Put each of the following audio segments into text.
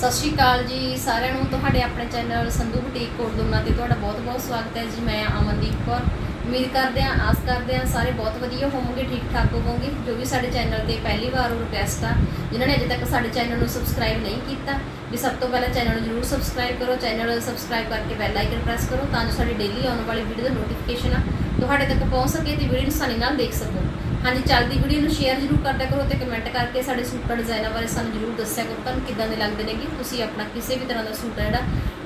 ਸਤਿ ਸ਼੍ਰੀ ਅਕਾਲ ਜੀ ਸਾਰਿਆਂ ਨੂੰ। ਤੁਹਾਡੇ ਆਪਣੇ ਚੈਨਲ ਸੰਧੂ ਬੁਟੀਕ ਕੋਟਦੁਨਾ ਤੇ ਤੁਹਾਡਾ ਬਹੁਤ-ਬਹੁਤ ਸਵਾਗਤ ਹੈ ਜੀ। ਮੈਂ ਅਮਨਦੀਪ ਕੌਰ। ਉਮੀਦ ਕਰਦੇ ਹਾਂ, ਆਸ ਕਰਦੇ ਹਾਂ ਸਾਰੇ ਬਹੁਤ ਵਧੀਆ ਹੋਵੋਗੇ, ਠੀਕ ਠਾਕ ਹੋਵੋਗੇ, ਜੋ ਵੀ ਸਾਡੇ ਚੈਨਲ ਤੇ ਪਹਿਲੀ ਵਾਰ ਰਿਕੁਐਸਟ ਆ, ਜਿਨ੍ਹਾਂ ਨੇ ਅਜੇ ਤੱਕ ਸਾਡੇ ਚੈਨਲ ਨੂੰ ਸਬਸਕ੍ਰਾਈਬ ਨਹੀਂ ਕੀਤਾ, ਵੀ ਸਭ ਤੋਂ ਪਹਿਲਾਂ ਚੈਨਲ ਨੂੰ ਜਰੂਰ ਸਬਸਕ੍ਰਾਈਬ ਕਰੋ, ਚੈਨਲ ਸਬਸਕ੍ਰਾਈਬ ਕਰਕੇ ਬੈਲ ਆਈਕਨ ਪ੍ਰੈਸ ਕਰੋ, ਤਾਂ ਜੋ ਸਾਡੀ ਡੇਲੀ ਆਉਣ ਵਾਲੀ ਵੀਡੀਓ ਦਾ ਨੋਟੀਫਿਕੇਸ਼ਨ ਆ, ਤੁਹਾਡੇ ਤੱਕ ਪਹੁੰਚ ਸਕੇ ਤੇ ਵੀਡੀਓ ਨੂੰ ਆਸਾਨੀ ਨਾਲ ਦੇਖ ਸਕੋ। ਹਾਂਜੀ, ਚੱਲਦੀ ਵੀਡੀਓ ਨੂੰ ਸ਼ੇਅਰ ਜਰੂਰ ਕਰਦਿਆ ਕਰੋ ਤੇ ਕਮੈਂਟ ਕਰਕੇ ਸਾਡੇ ਸੂਟਾਂ ਡਿਜ਼ਾਈਨਾਂ ਬਾਰੇ ਸਾਨੂੰ ਜਰੂਰ ਦੱਸਿਆ ਕਰੋ। ਤੁਹਾਨੂੰ ਕਿੱਦਾਂ ਦੇ ਲੱਗਦੇ ਨੇਗੇ? ਤੁਸੀਂ ਆਪਣਾ ਕਿਸੇ ਵੀ ਤਰ੍ਹਾਂ ਦਾ ਸੂਟ ਹੈ ਜਿਹੜਾ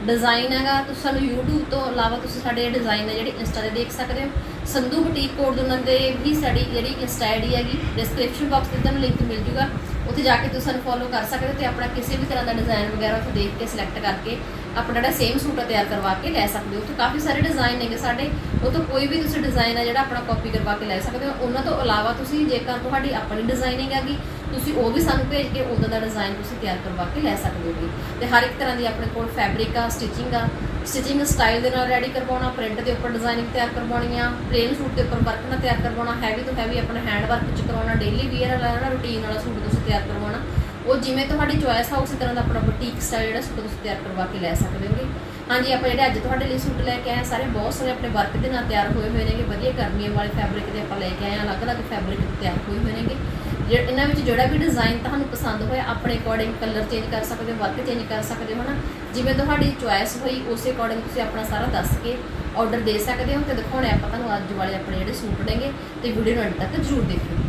ਡਿਜ਼ਾਈਨ ਹੈਗਾ, ਤੁਸੀਂ ਸਾਨੂੰ YouTube ਤੋਂ ਇਲਾਵਾ ਤੁਸੀਂ ਸਾਡੇ ਡਿਜ਼ਾਈਨ ਹੈ ਜਿਹੜੇ ਇੰਸਟਾ ਤੇ ਦੇਖ ਸਕਦੇ ਹੋ। ਸੰਧੂ ਬੁਟੀਕ ਕੋਡ ਉਹਨਾਂ ਦੇ ਵੀ ਸਾਡੀ ਜਿਹੜੀ ਇੰਸਟਾ ਆਈਡੀ ਹੈਗੀ ਡਿਸਕ੍ਰਿਪਸ਼ਨ ਬਾਕਸ ਤੇ ਤੁਹਾਨੂੰ ਲਿੰਕ ਮਿਲ ਜੂਗਾ। ਉੱਥੇ ਜਾ ਕੇ ਤੁਸੀਂ ਸਾਨੂੰ ਫੋਲੋ ਕਰ ਸਕਦੇ ਹੋ ਤੇ ਆਪਣਾ ਕਿਸੇ ਵੀ ਤਰ੍ਹਾਂ ਦਾ ਡਿਜ਼ਾਈਨ ਵਗੈਰਾ ਉੱਥੇ ਦੇਖ ਕੇ ਸਿਲੈਕਟ ਕਰਕੇ ਆਪਣਾ ਜਿਹੜਾ ਸੇਮ ਸੂਟ ਆ ਤਿਆਰ ਕਰਵਾ ਕੇ ਲੈ ਸਕਦੇ ਹੋ। ਉੱਥੇ ਕਾਫੀ ਸਾਰੇ ਡਿਜ਼ਾਈਨ ਹੈਗੇ ਸਾਡੇ। ਉਹ ਤੋਂ ਕੋਈ ਵੀ ਤੁਸੀਂ ਡਿਜ਼ਾਈਨ ਆ ਜਿਹੜਾ ਆਪਣਾ ਕਾਪੀ ਕਰਵਾ ਕੇ ਲੈ ਸਕਦੇ ਹੋ। ਉਹਨਾਂ ਤੋਂ ਇਲਾਵਾ ਤੁਸੀਂ ਜੇਕਰ ਤੁਹਾਡੀ ਆਪਣੀ ਡਿਜ਼ਾਈਨਿੰਗ ਹੈਗੀ, ਤੁਸੀਂ ਉਹ ਵੀ ਸਾਨੂੰ ਭੇਜ ਕੇ ਉਦੋਂ ਦਾ ਡਿਜ਼ਾਈਨ ਤੁਸੀਂ ਤਿਆਰ ਕਰਵਾ ਕੇ ਲੈ ਸਕਦੇ ਹੋਗੇ ਤੇ ਹਰ ਇੱਕ ਤਰ੍ਹਾਂ ਦੀ ਆਪਣੇ ਕੋਲ ਫੈਬਰਿਕ ਆ ਸਟਿਚਿੰਗ ਆ। ਸਟਿਚਿੰਗ ਸਟਾਈਲ ਦੇ ਨਾਲ ਰੈਡੀ ਕਰਵਾਉਣਾ ਪ੍ਰਿੰਟ ਦੇ ਉੱਪਰ ਡਿਜ਼ਾਈਨਿੰਗ ਤਿਆਰ ਕਰਵਾਉਣੀ ਆ। ਪਲੇਨ ਸੂਟ ਦੇ ਉੱਪਰ ਵਰਕ ਨਾਲ ਤਿਆਰ ਕਰਵਾਉਣਾ। ਹੈਵੀ ਤੋਂ ਹੈਵੀ ਆਪਣਾ ਹੈਂਡ ਵਰਕ ਚ ਕਰਵਾਉਣਾ। ਡੇਲੀ ਵੀਅਰ ਵਾਲਾ ਰੂਟੀਨ ਵਾਲਾ ਸੂਟ ਤੁਸੀਂ ਤਿਆਰ ਕਰਵਾਉਣਾ। ਉਹ ਜਿਵੇਂ ਤੁਹਾਡੀ ਚੋਇਸ ਆ, ਉਸੇ ਤਰ੍ਹਾਂ ਦਾ ਆਪਣਾ ਬੁਟੀਕ ਸਟਾਈਲ ਜਿਹੜਾ ਸੂਟ ਤੁਸੀਂ ਤਿਆਰ ਕਰਵਾ ਕੇ ਲੈ ਸਕਦੇ ਹੋਗੇ। ਹਾਂਜੀ, ਆਪਾਂ ਜਿਹੜੇ ਅੱਜ ਤੁਹਾਡੇ ਲਈ ਸੂਟ ਲੈ ਕੇ ਆਏ ਹਾਂ ਸਾਰੇ ਬਹੁਤ ਸਾਰੇ ਆਪਣੇ ਵਰਕ ਦੇ ਨਾਲ ਤਿਆਰ ਹੋਏ ਹੋਏ ਨੇਗੇ। ਵਧੀਆ ਗਰਮੀਆਂ ਵਾਲੇ ਫੈਬਰਿਕ ਦੇ ਆਪਾਂ ਲੈ ਕੇ ਆਏ ਹਾਂ ਅਲੱਗ-ਅਲੱਗ ਫੈਬਰਿਕ ਦੇ ਤਿਆਰ ਹੋਏ ਹੋਏ ਨੇਗੇ। ਜਿਹੜੇ ਇਹਨਾਂ ਵਿੱਚ ਜਿਹੜਾ ਵੀ ਡਿਜ਼ਾਈਨ ਤੁਹਾਨੂੰ ਪਸੰਦ ਹੋਇਆ ਆਪਣੇ ਅਕੋਰਡਿੰਗ ਕਲਰ ਚੇਂਜ ਕਰ ਸਕਦੇ ਹੋ ਵਰਕ ਚੇਂਜ ਕਰ ਸਕਦੇ ਹੋ ਨਾ ਜਿਵੇਂ ਤੁਹਾਡੀ ਚੁਆਇਸ ਹੋਈ, ਉਸੇ ਅਕੋਰਡਿੰਗ ਤੁਸੀਂ ਆਪਣਾ ਸਾਰਾ ਦੱਸ ਕੇ ਆਰਡਰ ਦੇ ਸਕਦੇ ਹੋ ਤੇ ਦਿਖਾਉਣੇ ਆਪਾਂ ਤੁਹਾਨੂੰ ਅੱਜ ਵਾਲੇ ਆਪਣੇ ਜਿਹੜੇ ਸੂਟ ਨੇਗੇ ਤੇ ਵੀਡੀਓ ਨੂੰ ਅੰਤ ਤੱਕ ਜ਼ਰੂਰ ਦੇਖਿਓ।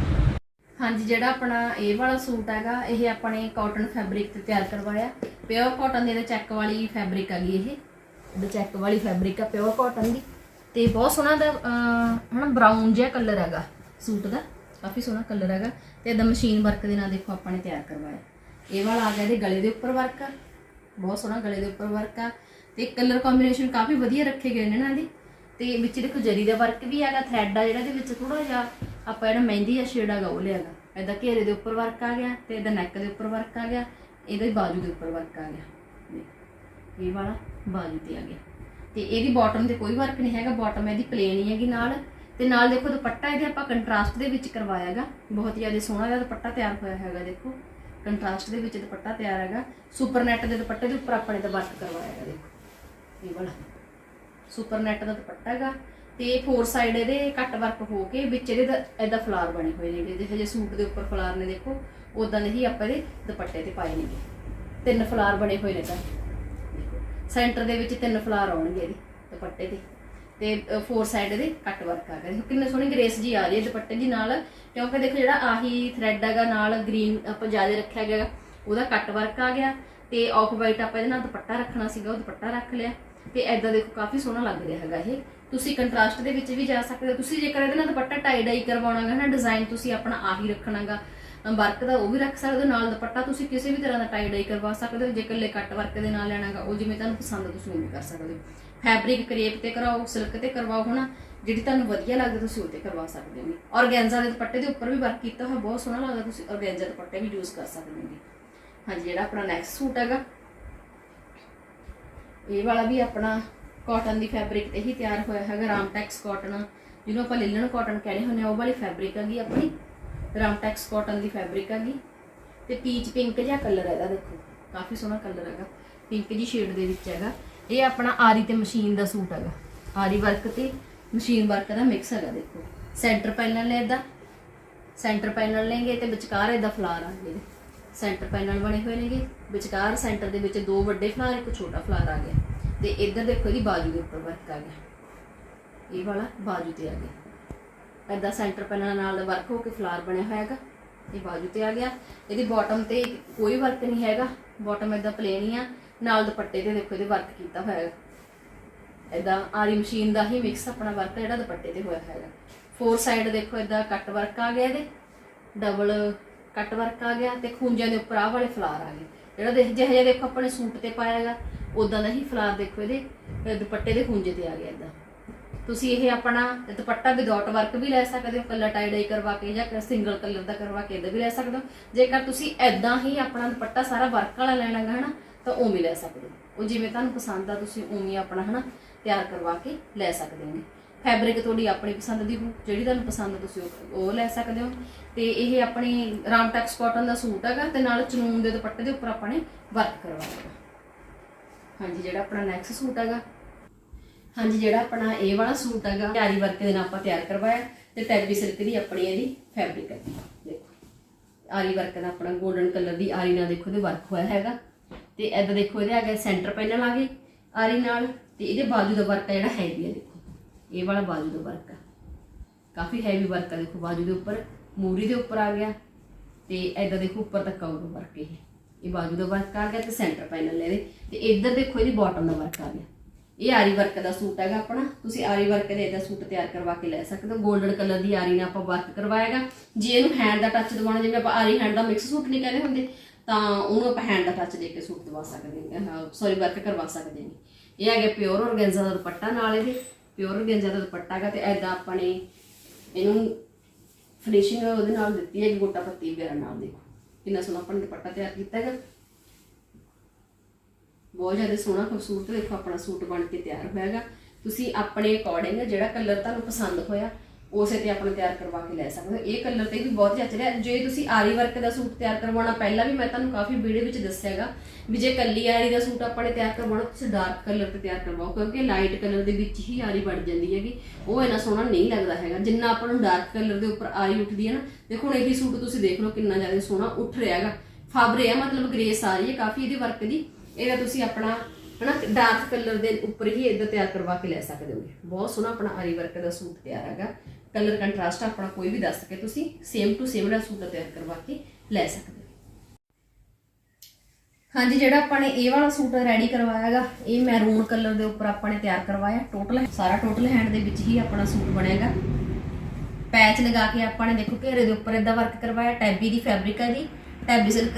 ਹਾਂਜੀ ਜਿਹੜਾ ਆਪਣਾ ਇਹ ਵਾਲਾ ਸੂਟ ਹੈਗਾ ਇਹ ਆਪਣੇ ਕਾਟਨ ਫੈਬਰਿਕ ਤੇ ਤਿਆਰ ਕਰਵਾਇਆ। ਪਿਓਰ ਕਾਟਨ ਦੇ ਇਹਦੇ ਚੈੱਕ ਵਾਲੀ ਫੈਬਰਿਕ ਹੈਗੀ ਇਹ। ਇਹਦੇ ਚੈੱਕ ਵਾਲੀ ਫੈਬਰਿਕ ਆ ਪਿਓਰ ਕਾਟਨ ਦੀ। ਤੇ ਬਹੁਤ ਸੋਹਣਾ ਦਾ ਅਹ, ਹਨਾ ਬਰਾਊਨ ਜਿਹਾ ਕਲਰ ਹੈਗਾ ਸੂਟ ਦਾ। ਕਾਫੀ ਸੋਹਣਾ ਕਲਰ ਹੈਗਾ। ਤੇ ਇਹਦਾ ਮਸ਼ੀਨ ਵਰਕ ਦੇ ਨਾਲ ਦੇਖੋ ਆਪਾਂ ਨੇ ਤਿਆਰ ਕਰਵਾਇਆ। ਇਹ ਵਾਲਾ ਆ ਗਿਆ ਇਹਦੇ ਗਲੇ ਦੇ ਉੱਪਰ ਵਰਕ ਆ ਬਹੁਤ ਸੋਹਣਾ ਗਲੇ ਦੇ ਉੱਪਰ ਵਰਕ ਆ। ਤੇ ਕਲਰ ਕੰਬੀਨੇਸ਼ਨ ਕਾਫੀ ਵਧੀਆ ਰੱਖੇ ਗਏ ਨੇ ਇਹਨਾਂ ਦੀ ਤੇ ਵਿੱਚ ਦੇਖੋ ਜਰੀ ਦਾ ਵਰਕ ਵੀ ਹੈਗਾ ਥ੍ਰੈਡ ਆ ਜਿਹੜਾ ਦੇ ਵਿੱਚ ਥੋੜਾ ਜਿਹਾ ਆਪਾਂ ਜਿਹੜਾ ਮਹਿੰਦੀ ਦਾ ਸ਼ੇਡ ਹੈਗਾ ਉਹ ਲਿਆਗਾ ਇਹਦਾ ਘੇਰੇ ਦੇ ਉੱਪਰ ਵਰਕ ਆ ਗਿਆ ਤੇ ਇਹਦਾ ਨੈਕ ਦੇ ਉੱਪਰ ਵਰਕ ਆ ਗਿਆ, ਇਹਦੇ ਬਾਜੂ ਦੇ ਉੱਪਰ ਵਰਕ ਆ ਗਿਆ। ਇਹ ਵਾਲਾ ਬਾਜੂ ਤੇ ਆ ਗਿਆ। ਤੇ ਇਹਦੀ ਬਾਟਮ ਤੇ ਕੋਈ ਵਰਕ ਨਹੀਂ ਹੈਗਾ ਬਾਟਮ ਇਹਦੀ ਪਲੇਨ ਹੀ ਹੈਗੀ ਨਾਲ। ਤੇ ਨਾਲ ਦੇਖੋ ਦੁਪੱਟਾ ਇਹਦੇ ਆਪਾਂ ਕੰਟਰਾਸਟ ਦੇ ਵਿੱਚ ਕਰਵਾਇਆ ਹੈਗਾ। ਬਹੁਤ ਜ਼ਿਆਦਾ ਸੋਹਣਾ ਜਿਹਾ ਦੁਪੱਟਾ ਤਿਆਰ ਹੋਇਆ ਹੈਗਾ ਦੇਖੋ। ਕੰਟਰਾਸਟ ਦੇ ਵਿੱਚ ਦੁਪੱਟਾ ਤਿਆਰ ਹੈਗਾ। ਸੁਪਰ ਨੈਟ ਦੇ ਦੁਪੱਟੇ ਦੇ ਉੱਪਰ ਆਪਾਂ ਨੇ ਤਾਂ ਵਰਕ ਕਰਵਾਇਆ ਹੈਗਾ ਦੇਖੋ। ਇਹ ਵਾਲਾ। ਸੁਪਰ ਨੈਟ ਦਾ ਦੁਪੱਟਾ ਹੈਗਾ। ਤੇ ਫੋਰ ਸਾਈਡ ਇਹਦੇ ਕੱਟ ਵਰਕ ਹੋ ਕੇ ਵਿੱਚ ਇਹਦੇ ਦਾ ਫਲਾਰ ਬਣੇ ਹੋਏ ਨੇ ਜਿਹੇ ਜਿਹੇ ਸੂਟ ਦੇ ਉੱਪਰ ਫਲਾਰ ਨੇ ਦੇਖੋ ਉਦਾਂ ਦੇ ਹੀ ਆਪਾਂ ਇਹਦੇ ਦੁਪੱਟੇ ਤੇ ਪਾਏ ਨੇਗੇ। ਤਿੰਨ ਫਲਾਰ ਬਣੇ ਹੋਏ ਨੇ ਤਾਂ। ਸੈਂਟਰ ਦੇ ਵਿੱਚ ਤਿੰਨ ਫਲਾਰ ਆਉਣਗੇ ਇਹਦੇ ਦੁਪੱਟੇ ਤੇ। ਤੇ ਫੋਰ ਸਾਈਡ ਇਹਦੇ ਕੱਟ ਵਰਕ ਆ ਗਿਆ ਦੇਖੋ, ਕਿੰਨੇ ਸੋਹਣੀ ਗ੍ਰੇਸ ਜੀ ਆ ਰਹੀ ਹੈ ਦੁਪੱਟੇ ਦੀ ਨਾਲ। ਕਿਉਂਕਿ ਦੇਖੋ ਜਿਹੜਾ ਆਹੀ ਥ੍ਰੈਡ ਹੈਗਾ ਨਾਲ ਗ੍ਰੀਨ ਆਪਾਂ ਜ਼ਿਆਦਾ ਰੱਖਿਆ ਗਿਆ, ਉਹਦਾ ਕੱਟ ਵਰਕ ਆ ਗਿਆ। ਤੇ ਆਫ ਵਾਈਟ ਆਪਾਂ ਇਹਦੇ ਨਾਲ ਦੁਪੱਟਾ ਰੱਖਣਾ ਸੀਗਾ, ਉਹ ਦੁਪੱਟਾ ਰੱਖ ਲਿਆ। ਤੇ ਐਦਾਂ ਦੇਖੋ, ਕਾਫੀ ਸੋਹਣਾ ਲੱਗ ਰਿਹਾ ਹੈਗਾ ਇਹ। ਤੁਸੀਂ ਕੰਟਰਾਸਟ ਦੇ ਵਿੱਚ ਵੀ ਜਾ ਸਕਦੇ ਹੋ। ਤੁਸੀਂ ਜੇਕਰ ਇਹਦੇ ਨਾਲ ਦੁਪੱਟਾ ਟਾਈ ਡਾਈ ਕਰਵਾਉਣਾਗਾ ਨਾ ਡਿਜ਼ਾਈਨ ਤੁਸੀਂ ਆਪਣਾ ਆਹੀ ਰੱਖਣਾਗਾ। ਵਰਕ ਦਾ ਉਹ ਵੀ ਰੱਖ ਸਕਦੇ ਹੋ, ਨਾਲ ਦੁਪੱਟਾ ਤੁਸੀਂ ਕਿਸੇ ਵੀ ਤਰ੍ਹਾਂ ਦਾ ਟਾਈ ਡਾਈ ਕਰਵਾ ਸਕਦੇ ਹੋ। ਜੇ ਇਕੱਲੇ ਕੱਟ ਵਰਕ ਦੇ ਨਾਲ ਲੈਣਾਗਾ, ਉਹ ਜਿਵੇਂ ਤੁਹਾਨੂੰ ਪਸੰਦ ਤੁਸੀਂ ਉਹ ਵੀ ਕਰ ਸਕਦੇ ਹੋ। ਫੈਬਰਿਕ ਕਰੇਪ ਤੇ ਕਰਾਓ ਸਿਲਕ ਤੇ ਕਰਵਾਓ, ਹਨਾ? ਜਿਹੜੀ ਤੁਹਾਨੂੰ ਵਧੀਆ ਲੱਗਦਾ, ਤੁਸੀਂ ਉਹ ਤੇ ਕਰਵਾ ਸਕਦੇ ਹੋ ਔਰਗੈਂਜ਼ਾ ਦੇ ਦੁਪੱਟੇ ਦੇ ਉੱਪਰ ਵੀ ਵਰਕ ਕੀਤਾ ਹੋਇਆ, ਬਹੁਤ ਸੋਹਣਾ ਲੱਗਦਾ, ਤੁਸੀਂ ਔਰਗੈਂਜ਼ਾ ਦੁਪੱਟੇ ਵੀ ਯੂਜ਼ ਕਰ ਸਕਦੇ ਹੋ ਹਾਂਜੀ, ਜਿਹੜਾ ਆਪਣਾ ਨੈਕਸਟ ਸੂਟ ਹੈਗਾ ਇਹ ਵਾਲਾ ਵੀ ਆਪਣਾ ਕਾਟਨ ਦੀ ਫੈਬਰਿਕ ਤੇ ਹੀ ਤਿਆਰ ਹੋਇਆ ਹੈਗਾ ਰਾਮਟੈਕਸ ਕਾਟਨ ਜਿਹਨੂੰ ਆਪਾਂ ਲਿਲਨ ਕਾਟਨ ਕਹਿੰਦੇ ਹੁੰਦੇ ਆ ਉਹ ਵਾਲੀ ਫੈਬਰਿਕ ਹੈਗੀ ਆਪਣੀ ਰਾਮਟੈਕਸ ਕਾਟਨ ਦੀ ਫੈਬਰਿਕ ਹੈਗੀ। ਤੇ ਪੀਚ ਪਿੰਕ ਜਿਹਾ ਕਲਰ ਹੈਗਾ, ਦੇਖੋ, ਕਾਫੀ ਸੋਹਣਾ ਕਲਰ ਹੈਗਾ ਪਿੰਕ ਜੀ ਸ਼ੇਡ ਦੇ ਵਿੱਚ ਹੈਗਾ। ਇਹ ਆਪਣਾ ਆਰੀ ਤੇ ਮਸ਼ੀਨ ਦਾ ਸੂਟ ਹੈਗਾ, ਆਰੀ ਵਰਕ ਤੇ ਮਸ਼ੀਨ ਵਰਕ ਦਾ ਮਿਕਸ ਹੈਗਾ, ਦੇਖੋ। ਸੈਂਟਰ ਪੈਨਲ ਨੇ ਇਹਦਾ ਸੈਂਟਰ ਪੈਨਲ ਲੈਂਗੇ ਤੇ ਵਿਚਕਾਰ ਇਹਦਾ ਫਲਾਰ ਆ ਗਿਆ ਸੈਂਟਰ ਪੈਨਲ ਬਣੇ ਹੋਏ ਨੇਗੇ। ਵਿਚਕਾਰ ਸੈਂਟਰ ਦੇ ਵਿੱਚ ਦੋ ਵੱਡੇ ਫਲਾਰ, ਇੱਕ ਛੋਟਾ ਫਲਾਰ ਆ ਗਿਆ। ਤੇ ਇੱਧਰ ਦੇਖੋ ਇਹਦੀ ਬਾਜੂ ਦੇ ਉੱਪਰ ਵਰਕ ਆ ਗਿਆ। ਇਹ ਵਾਲਾ ਬਾਜੂ ਤੇ ਆ ਗਿਆ। ਐਦਾਂ ਸੈਂਟਰ ਪੈਨਲ ਨਾਲ ਵਰਕ ਹੋ ਕੇ ਫਲਾਰ ਬਣਿਆ ਹੋਇਆ ਹੈਗਾ। ਇਹ ਬਾਜੂ ਤੇ ਆ ਗਿਆ। ਇਹਦੀ ਬਾਟਮ ਤੇ ਕੋਈ ਵਰਕ ਨਹੀਂ ਹੈਗਾ। ਬਾਟਮ ਐਦਾਂ ਪਲੇਨ ਹੀ ਆ। ਨਾਲ ਦੁਪੱਟੇ ਤੇ ਦੇਖੋ ਇਹਦੇ ਵਰਕ ਕੀਤਾ ਹੋਇਆ ਹੈ। ਐਦਾਂ ਆਰੀ ਮਸ਼ੀਨ ਦਾ ਹੀ ਮਿਕਸ ਆਪਣਾ ਵਰਕ ਜਿਹੜਾ ਦੁਪੱਟੇ ਤੇ ਹੋਇਆ ਹੈਗਾ ਫੋਰ ਸਾਈਡ ਦੇਖੋ ਐਦਾਂ ਕੱਟ ਵਰਕ ਆ ਗਿਆ ਇਹਦੇ। ਡਬਲ ਕੱਟ ਵਰਕ ਆ ਗਿਆ ਤੇ ਖੂੰਜਿਆਂ ਦੇ ਉੱਪਰ ਆਹ ਵਾਲੇ ਫਲਾਰ ਆ ਗਏ। ਜਿਹੜਾ ਦੇਖ ਜਿਹੇ ਜਿਹੇ ਦੇਖੋ ਆਪਣੇ ਸੂਟ ਤੇ ਪਾਇਆ ਹੈਗਾ ਉਦਾਂ ਦਾ ਹੀ ਫਲਾਰ ਦੇਖੋ ਇਹਦੇ ਦੁਪੱਟੇ ਦੇ ਖੂੰਜੇ ਤੇ ਆ ਗਿਆ ਇਦਾਂ ਤੁਸੀਂ ਇਹ ਆਪਣਾ ਦੁਪੱਟਾ ਵਿਦਆਊਟ ਵਰਕ ਵੀ ਲੈ ਸਕਦੇ ਹੋ ਕਲਰ ਟਾਈ ਡਾਈ ਕਰਵਾ ਕੇ ਜਾਂ ਸਿੰਗਲ ਕਲਰ ਦਾ ਕਰਵਾ ਕੇ ਇਹਦਾ ਵੀ ਲੈ ਸਕਦੇ ਹੋ। ਜੇਕਰ ਤੁਸੀਂ ਐਦਾਂ ਹੀ ਆਪਣਾ ਦੁਪੱਟਾ ਸਾਰਾ ਵਰਕ ਵਾਲਾ ਲੈਣਾ ਹੈ ਹਨਾ, ਤਾਂ ਉਵੇਂ ਲੈ ਸਕਦੇ ਹੋ। ਉਹ ਜਿਵੇਂ ਤੁਹਾਨੂੰ ਪਸੰਦ ਆ, ਤੁਸੀਂ ਉਵੇਂ ਆਪਣਾ ਹਨਾ ਤਿਆਰ ਕਰਵਾ ਕੇ ਲੈ ਸਕਦੇ ਹੋ। ਫੈਬਰਿਕ ਤੁਹਾਡੀ ਆਪਣੀ ਪਸੰਦ ਦੀ ਹੋ ਜਿਹੜੀ ਤੁਹਾਨੂੰ ਪਸੰਦ ਤੁਸੀਂ ਉਹ- ਉਹ ਲੈ ਸਕਦੇ ਹੋ। ਤੇ ਇਹ ਆਪਣੀ ਰਾਮਟੈਕਸ ਕਾਟਨ ਦਾ ਸੂਟ ਹੈਗਾ ਤੇ ਨਾਲ ਚਨੂਨ ਦੇ ਦੁਪੱਟੇ ਦੇ ਉੱਪਰ ਆਪਾਂ ਨੇ ਵਰਕ ਕਰਵਾਇਆ ਹਾਂਜੀ, ਜਿਹੜਾ ਆਪਣਾ ਨੈਕਸਟ ਸੂਟ ਹੈਗਾ। ਹਾਂਜੀ, ਜਿਹੜਾ ਆਪਣਾ ਇਹ ਵਾਲਾ ਸੂਟ ਹੈਗਾ ਆਰੀ ਵਰਕ ਦੇ ਨਾਲ ਆਪਾਂ ਤਿਆਰ ਕਰਵਾਇਆ ਤੇ ਟੈਬੀ ਸਿਲਕ ਦੀ ਆਪਣੀ ਇਹਦੀ ਫੈਬਰਿਕ ਹੈ। ਦੇਖੋ, ਆਰੀ ਵਰਕ ਦਾ ਆਪਣਾ 골ਡਨ ਕਲਰ ਦੀ ਆਰੀ ਨਾਲ ਦੇਖੋ ਇਹਦੇ ਵਰਕ ਹੋਇਆ ਹੈਗਾ। ਤੇ ਐਦਾਂ ਦੇਖੋ, ਇਹਦੇ ਹੈਗਾ ਸੈਂਟਰ ਪੈਨਲ ਆ ਗਏ ਆਰੀ ਨਾਲ ਤੇ ਇਹਦੇ ਬਾਜੂ ਦਾ ਵਰਕ ਹੈ ਜਿਹੜਾ ਹੈਵੀ ਹੈ ਦੇਖੋ। ਇਹ ਵਾਲਾ ਬਾਜੂ ਦਾ ਵਰਕ ਹੈ ਕਾਫੀ ਹੈਵੀ ਵਰਕ ਆ, ਦੇਖੋ ਬਾਜੂ ਦੇ ਉੱਪਰ, ਮੂਰੀ ਦੇ ਉੱਪਰ ਆ ਗਿਆ ਤੇ ਐਦਾਂ ਦੇਖੋ ਉੱਪਰ ਤੱਕ ਆਊਗਾ ਵਰਕ ਇਹ। ਇਹ ਬਾਜੂ ਦਾ ਵਰਕ ਆ ਗਿਆ ਤੇ ਸੈਂਟਰ ਪੈਨਲ ਇਹਦੇ। ਤੇ ਇੱਧਰ ਦੇਖੋ ਇਹਦੀ ਬਾਟਮ ਦਾ ਵਰਕ ਆ ਗਿਆ। ਇਹ ਆਰੀ ਵਰਕ ਦਾ ਸੂਟ ਹੈਗਾ ਆਪਣਾ। ਤੁਸੀਂ ਆਰੀ ਵਰਕ ਦੇ ਇਹਦਾ ਸੂਟ ਤਿਆਰ ਕਰਵਾ ਕੇ ਲੈ ਸਕਦੇ ਹੋ। 골ਡਨ ਕਲਰ ਦੀ ਆਰੀ ਨਾਲ ਆਪਾਂ ਵਰਕ ਕਰਵਾਏਗਾ। ਜੇ ਇਹਨੂੰ ਹੈਂਡ ਦਾ ਟੱਚ ਦਿਵਾਉਣਾ, ਜਿਵੇਂ ਆਪਾਂ ਆਰੀ ਹੈਂਡ ਦਾ ਮਿਕਸ ਸੂਟ ਨਹੀਂ ਕਹਿੰਦੇ ਹੁੰਦੇ, ਤਾਂ ਉਹਨੂੰ ਆਪਾਂ ਹੈਂਡ ਦਾ ਟੱਚ ਦੇ ਕੇ ਸੂਟ ਦਵਾ ਸਕਦੇ ਹਾਂ। ਸੌਰੀ ਵਰਕ ਕਰਵਾ ਸਕਦੇ ਹਾਂ। ਇਹ ਹੈਗਾ ਪਿਓਰ ਔਰਗੈਂਜ਼ਾ ਦਾ ਦੁਪੱਟਾ ਨਾਲ ਇਹਦੇ। ਪਿਓਰ ਔਰਗੈਂਜ਼ਾ ਦਾ ਦੁਪੱਟਾ ਹੈਗਾ ਤੇ ਐਦਾਂ ਆਪਾਂ ਨੇ ਇਹਨੂੰ ਫਿਨਿਸ਼ਿੰਗ ਉਹਦੇ ਨਾਲ ਦਿੱਤੀ ਹੈ ਗੋਟਾ ਪੱਤੀ ਵਗੈਰਾ ਨਾਲ ਦੇਖੋ। ਕਿੰਨਾ ਸੋਹਣਾ ਆਪਾਂ ਨੇ ਦੁਪੱਟਾ ਤਿਆਰ ਕੀਤਾ ਹੈਗਾ। ਬਹੁਤ ਜ਼ਿਆਦਾ ਸੋਹਣਾ, ਖੂਬਸੂਰਤ, ਦੇਖੋ ਆਪਣਾ ਸੂਟ ਬਣ ਕੇ ਤਿਆਰ ਹੋਇਆ ਹੋਇਆਗਾ ਤੁਸੀਂ ਆਪਣੇ ਅਕੋਰਡਿੰਗ ਜਿਹੜਾ ਕਲਰ ਤੁਹਾਨੂੰ ਪਸੰਦ ਹੋਇਆ ਉਸੇ ਤੇ ਆਪਣਾ ਤਿਆਰ ਕਰਵਾ ਕੇ ਲੈ ਸਕਦੇ ਹੋ। ਇਹ ਕਲਰ ਤੇ ਵੀ ਬਹੁਤ ਜੱਚ ਰਿਹਾ। ਜੇ ਤੁਸੀਂ ਆਰੀ ਵਰਕ ਦਾ ਸੂਟ ਤਿਆਰ ਕਰਵਾਉਣਾ, ਪਹਿਲਾਂ ਵੀ ਮੈਂ ਤੁਹਾਨੂੰ ਕਾਫੀ ਵੀਡੀਓ ਵਿੱਚ ਦੱਸਿਆਗਾ ਵੀ ਜੇ ਕੱਲੀ ਆਰੀ ਦਾ ਸੂਟ ਆਪਾਂ ਨੇ ਤਿਆਰ ਕਰਵਾਉਣਾ, ਤੁਸੀਂ ਡਾਰਕ ਕਲਰ ਤੇ ਤਿਆਰ ਕਰਵਾਓ, ਕਿਉਂਕਿ ਲਾਈਟ ਕਲਰ ਦੇ ਵਿੱਚ ਹੀ ਆਰੀ ਬਣ ਜਾਂਦੀ ਹੈਗੀ। ਉਹ ਇੰਨਾ ਸੋਹਣਾ ਨਹੀਂ ਲੱਗਦਾ ਹੈਗਾ। ਜਿੰਨਾ ਆਪਾਂ ਨੂੰ ਡਾਰਕ ਕਲਰ ਦੇ ਉੱਪਰ ਆਰੀ ਉੱਠਦੀ ਹੈ ਨਾ, ਦੇਖੋ ਹੁਣ ਇਹੀ ਸੂਟ ਤੁਸੀਂ ਦੇਖ ਲਓ ਕਿੰਨਾ ਜ਼ਿਆਦਾ ਸੋਹਣਾ ਉੱਠ ਰਿਹਾ ਹੈਗਾ। ਫਾਬਰੇ ਆ ਮਤਲਬ ਗ੍ਰੇਸ ਆ ਰਹੀ ਹੈ, ਕਾਫੀ ਇਹਦੇ ਵਰਕ ਦੀ। ਇਹਦਾ ਤੁਸੀਂ ਆਪਣਾ, ਹਨਾ ਡਾਰਕ ਕਲਰ ਦੇ ਉੱਪਰ ਹੀ ਇਦਾਂ ਤਿਆਰ ਕਰਵਾ ਕੇ ਲੈ ਸਕਦੇ ਹੋ। ਬਹੁਤ ਸੋਹਣਾ ਆਪਣਾ ਆਰੀ ਵਰਕ ਦਾ ਸੂਟ ਤਿਆਰ ਹੈਗਾ। ਕਲਰ ਕੰਟਰਾਸਟ ਆਪਣਾ ਕੋਈ ਵੀ ਦੱਸ ਕੇ ਤੁਸੀਂ ਸੇਮ ਟੂ ਸੇਮ ਦਾ ਸੂਟ ਤਿਆਰ ਕਰਵਾ ਕੇ ਲੈ ਸਕਦੇ ਹੋ। ਹਾਂਜੀ, ਜਿਹੜਾ ਆਪਾਂ ਨੇ ਇਹ ਵਾਲਾ ਸੂਟ ਰੈਡੀ ਕਰਵਾਇਆ ਹੈਗਾ ਇਹ ਮੈਰੂਨ ਕਲਰ ਦੇ ਉੱਪਰ ਆਪਾਂ ਨੇ ਤਿਆਰ ਕਰਵਾਇਆ ਟੋਟਲ ਸਾਰਾ ਟੋਟਲ ਹੈਂਡ ਦੇ ਵਿੱਚ ਹੀ ਆਪਣਾ ਸੂਟ ਬਣੇਗਾ। ਪੈਚ ਲਗਾ ਕੇ ਆਪਾਂ ਨੇ ਦੇਖੋ ਘੇਰੇ ਦੇ ਉੱਪਰ ਇਦਾਂ ਵਰਕ ਕਰਵਾਇਆ ਟੈਬੀ ਦੀ ਫੈਬਰਿਕ ਹੈ ਦੀ ਟੈਬੀ ਸਿਲਕ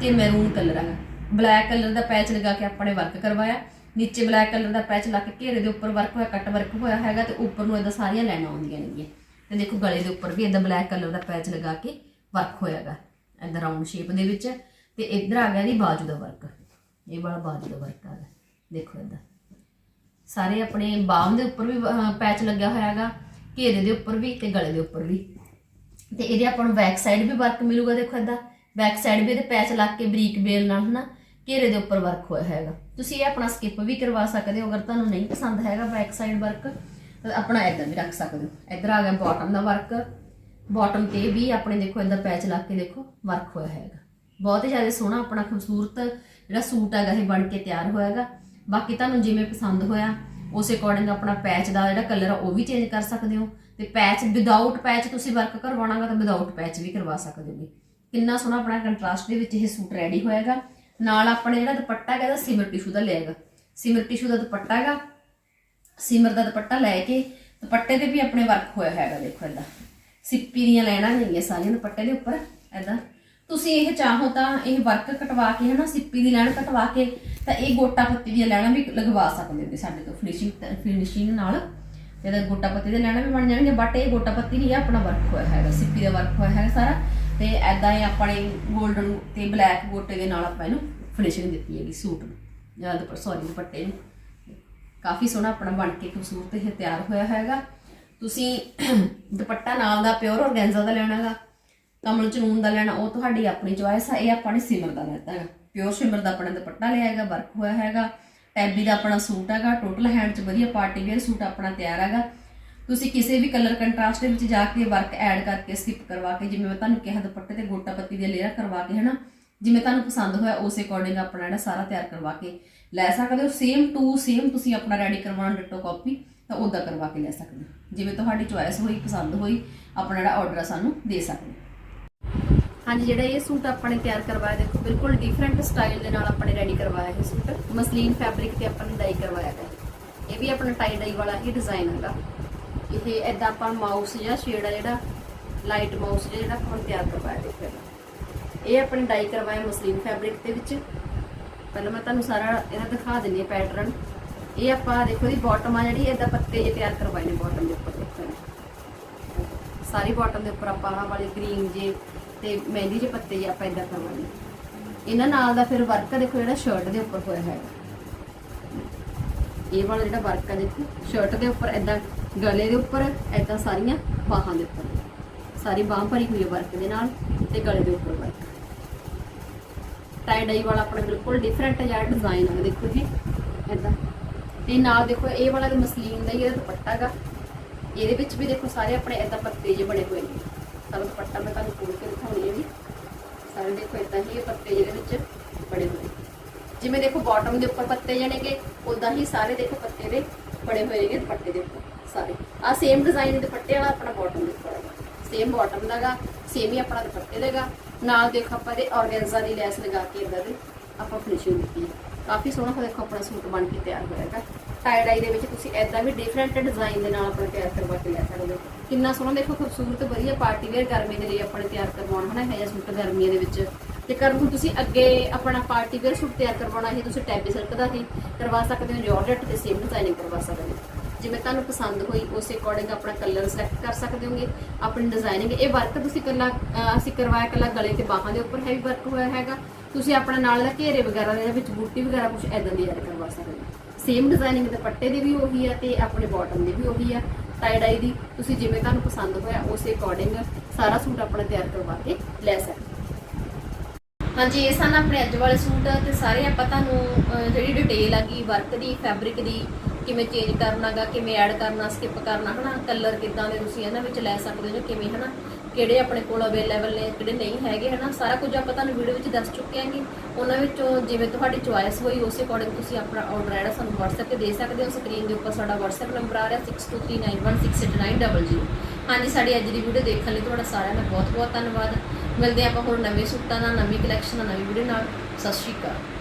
ਤੇ ਮੈਰੂਨ ਕਲਰ ਹੈਗਾ ਬਲੈਕ ਕਲਰ ਦਾ ਪੈਚ ਲਗਾ ਕੇ ਆਪਾਂ ਨੇ ਵਰਕ ਕਰਵਾਇਆ। ਨੀਚੇ ਬਲੈਕ ਕਲਰ ਦਾ ਪੈਚ ਲਾ ਕੇ ਘੇਰੇ ਦੇ ਉੱਪਰ ਵਰਕ ਹੋਇਆ ਕੱਟ ਵਰਕ ਹੋਇਆ ਹੈਗਾ ਤੇ ਉੱਪਰ ਨੂੰ ਇਦਾਂ ਸਾਰੀਆਂ ਲਾਈਨਾਂ ਆਉਂਦੀਆਂ ਨੇਗੀਆਂ ਤੇ ਦੇਖੋ ਗਲੇ ਦੇ ਉੱਪਰ ਵੀ ਇਦਾਂ ਬਲੈਕ ਕਲਰ ਦਾ ਪੈਚ ਲਗਾ ਕੇ ਵਰਕ ਹੋਇਆਗਾ ਇਦਾਂ ਰਾਉਂਡ ਸ਼ੇਪ ਦੇ ਵਿੱਚ। ਤੇ ਇੱਧਰ ਆ ਗਿਆ ਦੀ ਬਾਜੂ ਦਾ ਵਰਕ ਇਹ ਵਾਲਾ ਬਾਜੂ ਦਾ ਵਰਕ ਆ ਗਿਆ। ਦੇਖੋ ਇਦਾਂ ਸਾਰੇ ਆਪਣੇ ਬਾਹਾਂ ਦੇ ਉੱਪਰ ਵੀ ਪੈਚ ਲੱਗਿਆ ਹੋਇਆ ਹੈਗਾ ਘੇਰੇ ਦੇ ਉੱਪਰ ਵੀ ਤੇ ਗਲੇ ਦੇ ਉੱਪਰ ਵੀ। ਤੇ ਇਹਦੇ ਆਪਾਂ ਨੂੰ ਬੈਕ ਸਾਈਡ ਵੀ ਵਰਕ ਮਿਲੂਗਾ, ਦੇਖੋ ਇਦਾਂ ਬੈਕ ਸਾਈਡ ਵੀ ਇਹਦੇ ਪੈਚ ਲੱਗ ਕੇ ਬਰੀਕ ਬੇਲ ਨਾਲ, ਹਨਾ? ਘੇਰੇ ਦੇ ਉੱਪਰ ਵਰਕ ਹੋਇਆ ਹੈਗਾ। ਤੁਸੀਂ ਇਹ ਆਪਣਾ ਸਕਿਪ ਵੀ ਕਰਵਾ ਸਕਦੇ ਹੋ, ਅਗਰ ਤੁਹਾਨੂੰ ਨਹੀਂ ਪਸੰਦ ਹੈਗਾ ਬੈਕ ਸਾਈਡ ਵਰਕ ਤਾਂ ਆਪਣਾ ਇਦਾਂ ਵੀ ਰੱਖ ਸਕਦੇ ਹੋ। ਇਧਰ ਆ ਗਿਆ ਬਾਟਮ ਦਾ ਵਰਕ ਬਾਟਮ ਤੇ ਵੀ ਆਪਣੇ ਦੇਖੋ ਇਦਾਂ ਪੈਚ ਲੱਗ ਕੇ ਦੇਖੋ ਵਰਕ ਹੋਇਆ ਹੈਗਾ। ਬਹੁਤ ਹੀ ਜ਼ਿਆਦਾ ਸੋਹਣਾ ਆਪਣਾ ਖੂਬਸੂਰਤ ਜਿਹੜਾ ਸੂਟ ਹੈਗਾ, ਇਹ ਬਣ ਕੇ ਤਿਆਰ ਹੋਇਆ ਹੈਗਾ। ਬਾਕੀ ਤੁਹਾਨੂੰ ਜਿਵੇਂ ਪਸੰਦ ਹੋਇਆ, ਉਸ ਅਕੋਰਡਿੰਗ ਆਪਣਾ ਪੈਚ ਦਾ ਜਿਹੜਾ ਕਲਰ ਆ, ਉਹ ਵੀ ਚੇਂਜ ਕਰ ਸਕਦੇ ਹੋ। ਤੇ ਪੈਚ ਵਿਦਆਊਟ ਪੈਚ ਤੁਸੀਂ ਵਰਕ ਕਰਵਾਉਣਾਗਾ ਤਾਂ ਵਿਦਆਊਟ ਪੈਚ ਵੀ ਕਰਵਾ ਸਕਦੇ ਹੋਗੇ ਕਿੰਨਾ ਸੋਹਣਾ ਆਪਣਾ ਕੰਟਰਾਸਟ ਦੇ ਵਿੱਚ ਇਹ ਸੂਟ ਰੈਡੀ ਹੋਏਗਾ ਨਾਲ ਆਪਣੇ ਜਿਹੜਾ ਦੁਪੱਟਾ ਹੈਗਾ, ਇਹਦਾ ਸਿਮਰ ਟਿਸ਼ੂ ਦਾ ਲਿਆਏਗਾ। ਸਿਮਰ ਟਿਸ਼ੂ ਦਾ ਦੁਪੱਟਾ ਹੈਗਾ। ਸਿਮਰ ਦਾ ਦੁਪੱਟਾ ਲੈ ਕੇ ਦੁਪੱਟੇ ਤੇ ਵੀ ਆਪਣੇ ਵਰਕ ਹੋਇਆ ਹੈਗਾ, ਦੇਖੋ ਏਦਾਂ ਸਿੱਪੀ ਦੀਆਂ ਲੈਣਾ ਹੈਗੀਆਂ ਸਾਰੀਆਂ ਦੁਪੱਟੇ ਦੇ ਉੱਪਰ ਏਦਾਂ ਤੁਸੀਂ ਇਹ ਚਾਹੋ ਤਾਂ ਇਹ ਵਰਕ ਕਟਵਾ ਕੇ, ਹਨਾ, ਸਿੱਪੀ ਦੀ ਲੈਣ ਕਟਵਾ ਕੇ, ਤਾਂ ਇਹ ਗੋਟਾ ਪੱਤੀ ਦੀਆਂ ਲੈਣਾ ਵੀ ਲਗਵਾ ਸਕਦੇ ਹੋ ਸਾਡੇ ਤੋਂ ਫਿਨਿਸ਼ਿੰਗ ਫਿਨਿਸ਼ਿੰਗ ਨਾਲ। ਇਹਦਾ ਗੋਟਾ ਪੱਤੀ ਦੇ ਲੈਣਾ ਵੀ ਬਣ ਜਾਣਗੇ ਬਟ ਇਹ ਗੋਟਾ ਪੱਤੀ ਨਹੀਂ ਹੈ ਆਪਣਾ ਵਰਕ ਹੋਇਆ ਹੈਗਾ, ਸਿੱਪੀ ਦਾ ਵਰਕ ਹੋਇਆ ਹੈਗਾ ਸਾਰਾ। ਤੇ ਐਦਾਂ ਹੀ ਆਪਾਂ ਨੇ 골ਡਨ ਤੇ ਬਲੈਕ ਗੋਟੇ ਦੇ ਨਾਲ ਆਪਾਂ ਇਹਨੂੰ ਫਿਨਿਸ਼ਿੰਗ ਦਿੱਤੀ ਹੈਗੀ ਸੂਟ ਨੂੰ। ਜਾਂ ਦੁਪੱਟਾ ਸੌਰੀ ਦੁਪੱਟੇ ਨੂੰ। ਕਾਫੀ ਸੋਹਣਾ ਆਪਣਾ ਬਣ ਕੇ ਖੂਬਸੂਰਤ ਇਹ ਤਿਆਰ ਹੋਇਆ ਹੈਗਾ ਤੁਸੀਂ ਦੁਪੱਟਾ ਨਾਲ ਦਾ ਪਿਓਰ ਔਰਗੈਂਜ਼ਾ ਦਾ ਲੈਣਾ ਹੈਗਾ ਕਮਲ ਚਨੂਨ ਦਾ ਲੈਣਾ, ਉਹ ਤੁਹਾਡੀ ਆਪਣੀ ਚੁਆਇਸ ਆ, ਇਹ ਆਪਾਂ ਨੇ ਸਿਮਰ ਦਾ ਲੈਤਾ ਹੈਗਾ। ਪਿਓਰ ਸਿਮਰ ਦਾ ਆਪਣਾ ਦੁਪੱਟਾ ਲਿਆ ਹੈਗਾ ਵਰਕ ਹੋਇਆ ਹੈਗਾ। ਟੈਬੀ ਦਾ ਆਪਣਾ ਸੂਟ ਹੈਗਾ ਟੋਟਲ ਹੈਂਡ 'ਚ ਵਧੀਆ ਪਾਰਟੀ ਵੇਅਰ ਸੂਟ ਆਪਣਾ ਤਿਆਰ ਹੈਗਾ। ਤੁਸੀਂ ਕਿਸੇ ਵੀ ਕਲਰ ਕੰਟਰਾਸਟ ਦੇ ਵਿੱਚ ਜਾ ਕੇ ਵਰਕ ਐਡ ਕਰਕੇ ਸਕਿਪ ਕਰਵਾ ਕੇ, ਜਿਵੇਂ ਮੈਂ ਤੁਹਾਨੂੰ ਕਿਹਾ, ਦੁਪੱਟੇ ਤੇ ਗੋਟਾ ਪੱਤੀ ਦੇ ਲੇਅਰ ਕਰਵਾ ਕੇ, ਹਨਾ? ਜਿਵੇਂ ਤੁਹਾਨੂੰ ਪਸੰਦ ਹੋਇਆ, ਉਸ ਅਕੋਰਡਿੰਗ ਆਪਣਾ ਜਿਹੜਾ ਸਾਰਾ ਤਿਆਰ ਕਰਵਾ ਕੇ ਲੈ ਸਕਦੇ ਹੋ। ਸੇਮ ਟੂ ਸੇਮ ਤੁਸੀਂ ਆਪਣਾ ਰੈਡੀ ਕਰਵਾਉਣਾ ਡਿਟੋ ਕਾਪੀ ਤਾਂ ਉਦਾਂ ਕਰਵਾ ਕੇ ਲੈ ਸਕਦੇ ਹੋ। ਜਿਵੇਂ ਤੁਹਾਡੀ ਚੁਆਇਸ ਹੋਈ, ਪਸੰਦ ਹੋਈ, ਆਪਣਾ ਜਿਹੜਾ ਆਰਡਰ ਆ ਸਾਨੂੰ ਦੇ ਸਕਦੇ ਹੋ। ਹਾਂਜੀ, ਜਿਹੜਾ ਇਹ ਸੂਟ ਆਪਾਂ ਨੇ ਤਿਆਰ ਕਰਵਾਇਆ, ਦੇਖੋ, ਬਿਲਕੁਲ ਡਿਫਰੈਂਟ ਸਟਾਈਲ ਦੇ ਨਾਲ ਆਪਾਂ ਨੇ ਰੈਡੀ ਕਰਵਾਇਆ ਇਹ ਸੂਟ। ਮਸਲੀਨ ਫੈਬਰਿਕ ਤੇ ਆਪਾਂ ਨੇ ਡਾਈ ਕਰਵਾਇਆ ਹੈ। ਇਹ ਵੀ ਆਪਣਾ ਟਾਈ ਡਾਈ ਵਾਲਾ ਹੀ ਡਿਜ਼ਾਈਨ ਹੈਗਾ। ਇਹ ਐਦਾਂ ਆਪਾਂ ਮਾਊਸ ਜਾਂ ਸ਼ੇਡ ਆ ਜਿਹੜਾ ਲਾਈਟ ਮਾਊਸ ਜਿਹੜਾ ਆਪਾਂ ਤਿਆਰ ਕਰਵਾਇਆ ਦੇਖੋ ਇਹ ਆਪਣੇ ਡਾਈ ਕਰਵਾਇਆ ਮਸਲੀਨ ਫੈਬਰਿਕ ਦੇ ਵਿੱਚ। ਪਹਿਲਾਂ ਮੈਂ ਤੁਹਾਨੂੰ ਸਾਰਾ ਇਹਦਾ ਦਿਖਾ ਦਿੰਨੀ ਆ ਪੈਟਰਨ ਇਹ ਆਪਾਂ ਦੇਖੋ ਦੀ ਬਾਟਮ ਆ ਜਿਹੜੀ ਇਹਦਾ ਪੱਤੇ ਜੇ ਤਿਆਰ ਕਰਵਾਏ ਨੇ ਬਾਟਮ ਦੇ ਉੱਪਰ ਦੇਖੋ ਸਾਰੀ ਬਾਟਮ ਦੇ ਉੱਪਰ ਆਪਾਂ ਆਹ ਵਾਲੇ ਗ੍ਰੀਨ ਜੇ ਤੇ ਮਹਿੰਦੀ ਜੇ ਪੱਤੇ ਜੇ ਆਪਾਂ ਇਦਾਂ ਕਰਵਾਏ ਨੇ। ਇਹਨਾਂ ਨਾਲ ਦਾ ਫਿਰ ਵਰਕ ਦੇਖੋ ਜਿਹੜਾ ਸ਼ਰਟ ਦੇ ਉੱਪਰ ਹੋਇਆ ਹੈਗਾ ਇਹ ਵਾਲਾ ਜਿਹੜਾ ਵਰਕ ਆ ਦੇਖੋ ਸ਼ਰਟ ਦੇ ਉੱਪਰ ਇਦਾਂ ਗਲੇ ਦੇ ਉੱਪਰ ਐਦਾਂ ਸਾਰੀਆਂ ਬਾਹਾਂ ਦੇ ਉੱਪਰ। ਸਾਰੀ ਬਾਹ ਭਰੀ ਹੋਈ ਹੈ ਵਰਕ ਦੇ ਨਾਲ ਤੇ ਗਲੇ ਦੇ ਉੱਪਰ ਵਰਕ ਟਾਈ ਡਾਈ ਵਾਲਾ ਆਪਣਾ ਬਿਲਕੁਲ ਡਿਫਰੈਂਟ ਜਿਹਾ ਡਿਜ਼ਾਈਨ ਹੈ ਦੇਖੋ ਜੀ ਐਦਾਂ ਤੇ ਨਾਲ ਦੇਖੋ, ਇਹ ਵਾਲਾ ਮਸਲੀਨ ਦਾ ਹੀ ਇਹਦਾ ਦੁਪੱਟਾ ਗਾ, ਇਹਦੇ ਵਿੱਚ ਵੀ ਦੇਖੋ ਸਾਰੇ ਆਪਣੇ ਐਦਾਂ ਪੱਤੇ ਜਿਹੇ ਬਣੇ ਹੋਏ ਨੇ। ਸਾਰਾ ਦੁਪੱਟਾ ਮੈਂ ਤੁਹਾਨੂੰ ਖੋਲ ਕੇ ਦਿਖਾਉਣੀ ਹੈ ਜੀ। ਸਾਰੇ ਦੇਖੋ ਇਦਾਂ ਹੀ ਇਹ ਪੱਤੇ ਜਿਹਦੇ ਵਿੱਚ ਬਣੇ ਹੋਏ ਜਿਵੇਂ ਦੇਖੋ ਬਾਟਮ ਦੇ ਉੱਪਰ ਪੱਤੇ ਜਣੇਗੇ ਉਦਾਂ ਹੀ ਸਾਰੇ ਦੇਖੋ ਪੱਤੇ ਦੇ ਬਣੇ ਹੋਏ ਨੇਗੇ ਦੁਪੱਟੇ ਦੇ ਉੱਪਰ। ਸਾਰੇ ਆ ਸੇਮ ਡਿਜ਼ਾਈਨ ਦੁਪੱਟੇ ਵਾਲਾ ਆਪਣਾ ਬਾਟਮ ਦੇ ਹੈਗਾ ਸੇਮ ਬਾਟਮ ਦਾਗਾ ਸੇਮ ਹੀ ਆਪਣਾ ਦੁਪੱਟੇ ਦੇਗਾ ਨਾਲ ਦੇਖੋ ਆਪਾਂ ਦੇ ਆਰਗੈਂਜ਼ਾ ਦੀ ਲੈਸ ਲਗਾ ਕੇ ਇਦਾਂ ਦੇ ਆਪਾਂ ਫਿਨਿਸ਼ਿੰਗ ਦਿੱਤੀ ਹੈ ਕਾਫੀ ਸੋਹਣਾ ਦੇਖੋ ਆਪਣਾ ਸੂਟ ਬਣ ਕੇ ਤਿਆਰ ਹੋਇਆਗਾ ਟਾਈ ਡਾਈ ਦੇ ਵਿੱਚ ਤੁਸੀਂ ਐਦਾਂ ਵੀ ਡਿਫਰੈਂਟ ਡਿਜ਼ਾਈਨ ਦੇ ਨਾਲ ਆਪਣਾ ਤਿਆਰ ਕਰਵਾ ਕੇ ਲੈ ਸਕਦੇ ਹੋ ਕਿੰਨਾ ਸੋਹਣਾ ਦੇਖੋ ਖੂਬਸੂਰਤ ਵਧੀਆ ਪਾਰਟੀ ਵੇਅਰ ਗਰਮੀ ਦੇ ਲਈ ਆਪਣੇ ਤਿਆਰ ਕਰਵਾਉਣਾ ਹਨਾ ਇਹ ਜਿਹਾ ਸੂਟ ਗਰਮੀਆਂ ਦੇ ਵਿੱਚ ਜੇਕਰ ਹੁਣ ਤੁਸੀਂ ਅੱਗੇ ਆਪਣਾ ਪਾਰਟੀ ਵੇਅਰ ਸੂਟ ਤਿਆਰ ਕਰਵਾਉਣਾ ਹੈ ਤੁਸੀਂ ਟੈਬੀ ਸਿਲਕ ਦਾ ਹੀ ਕਰਵਾ ਸਕਦੇ ਹੋ ਜਾਰਜਟ ਤੇ ਸੇਮ ਡਿਜ਼ਾਈਨਿੰਗ ਕਰਵਾ ਸਕਦੇ ਹੋ ਜਿਵੇਂ ਤੁਹਾਨੂੰ ਪਸੰਦ ਹੋਈ, ਉਸੇ ਅਕੋਰਡਿੰਗ ਆਪਣਾ ਕਲਰ ਸਿਲੈਕਟ ਕਰ ਸਕਦੇ ਹੋਗੇ, ਆਪਣੀ ਡਿਜ਼ਾਈਨਿੰਗ ਇਹ ਵਰਕ ਤੁਸੀਂ ਕੱਲਾ ਅਸੀਂ ਕਰਵਾਇਆ ਕੱਲਾ ਗਲੇ ਤੇ ਬਾਹਾਂ ਦੇ ਉੱਪਰ ਹੈਵੀ ਵਰਕ ਹੋਇਆ ਹੈਗਾ। ਤੁਸੀਂ ਆਪਣਾ ਨਾਲ ਦਾ ਘੇਰੇ ਵਗੈਰਾ ਦੇ ਵਿੱਚ ਬੂਟੀ ਵਗੈਰਾ ਕੁਝ ਐਦਾਂ ਦੀ ਐਡ ਕਰਵਾ ਸਕਦੇ ਹੋ। ਸੇਮ ਡਿਜ਼ਾਈਨਿੰਗ ਦੇ ਪੱਟੇ ਦੀ ਵੀ ਉਹੀ ਆ ਤੇ ਆਪਣੇ ਬਾਟਮ ਦੀ ਵੀ ਉਹੀ ਆ। ਟਾਈ ਡਾਈ ਦੀ ਤੁਸੀਂ ਜਿਵੇਂ ਤੁਹਾਨੂੰ ਪਸੰਦ ਹੋਇਆ, ਉਸੇ ਅਕੋਰਡਿੰਗ ਸਾਰਾ ਸੂਟ ਆਪਣਾ ਤਿਆਰ ਕਰਵਾ ਕੇ ਲੈ ਸਕਦੇ ਹਾਂਜੀ, ਇਹ ਸਨ ਆਪਣੇ ਅੱਜ ਵਾਲੇ ਸੂਟ ਤੇ ਸਾਰੇ ਆਪਾਂ ਤੁਹਾਨੂੰ ਜਿਹੜੀ ਡਿਟੇਲ ਆ ਹੈਗੀ ਵਰਕ ਦੀ ਫੈਬਰਿਕ ਦੀ ਕਿਵੇਂ ਚੇਂਜ ਕਰਨਾਗਾ ਕਿਵੇਂ ਐਡ ਕਰਨਾ ਸਕਿਪ ਕਰਨਾ, ਹਨਾ? ਕਲਰ ਕਿੱਦਾਂ ਦੇ ਤੁਸੀਂ ਇਹਨਾਂ ਵਿੱਚ ਲੈ ਸਕਦੇ ਹੋ ਜਾਂ ਕਿਵੇਂ, ਹਨਾ? ਕਿਹੜੇ ਆਪਣੇ ਕੋਲ ਅਵੇਲੇਬਲ ਨੇ, ਕਿਹੜੇ ਨਹੀਂ ਹੈਗੇ, ਹਨਾ? ਸਾਰਾ ਕੁਝ ਆਪਾਂ ਤੁਹਾਨੂੰ ਵੀਡੀਓ ਵਿੱਚ ਦੱਸ ਚੁੱਕੇ ਹਾਂਗੇ। ਉਹਨਾਂ ਵਿੱਚੋਂ ਜਿਵੇਂ ਤੁਹਾਡੀ ਚੁਆਇਸ ਹੋਈ, ਉਸੇ ਅਕੋਰਡਿੰਗ ਤੁਸੀਂ ਆਪਣਾ ਆਰਡਰ ਜਿਹੜਾ ਸਾਨੂੰ WhatsApp ਤੇ ਦੇ ਸਕਦੇ ਹੋ। ਸਕਰੀਨ ਦੇ ਉੱਪਰ ਸਾਡਾ WhatsApp ਨੰਬਰ ਆ ਰਿਹਾ 6239168900 ਹਾਂਜੀ, ਸਾਡੀ ਅੱਜ ਦੀ ਵੀਡੀਓ ਦੇਖਣ ਲਈ ਤੁਹਾਡਾ ਸਾਰਿਆਂ ਦਾ ਬਹੁਤ ਬਹੁਤ ਧੰਨਵਾਦ। ਮਿਲਦੇ ਹਾਂ ਆਪਾਂ ਹੋਰ ਨਵੇਂ ਸੂਟਾਂ ਨਾਲ, ਨਵੀਂ ਕਲੈਕਸ਼ਨ ਨਾਲ, ਨਵੀਂ ਵੀਡੀਓ ਨਾਲ। ਸਤਿ ਸ਼੍ਰੀ ਅਕਾਲ।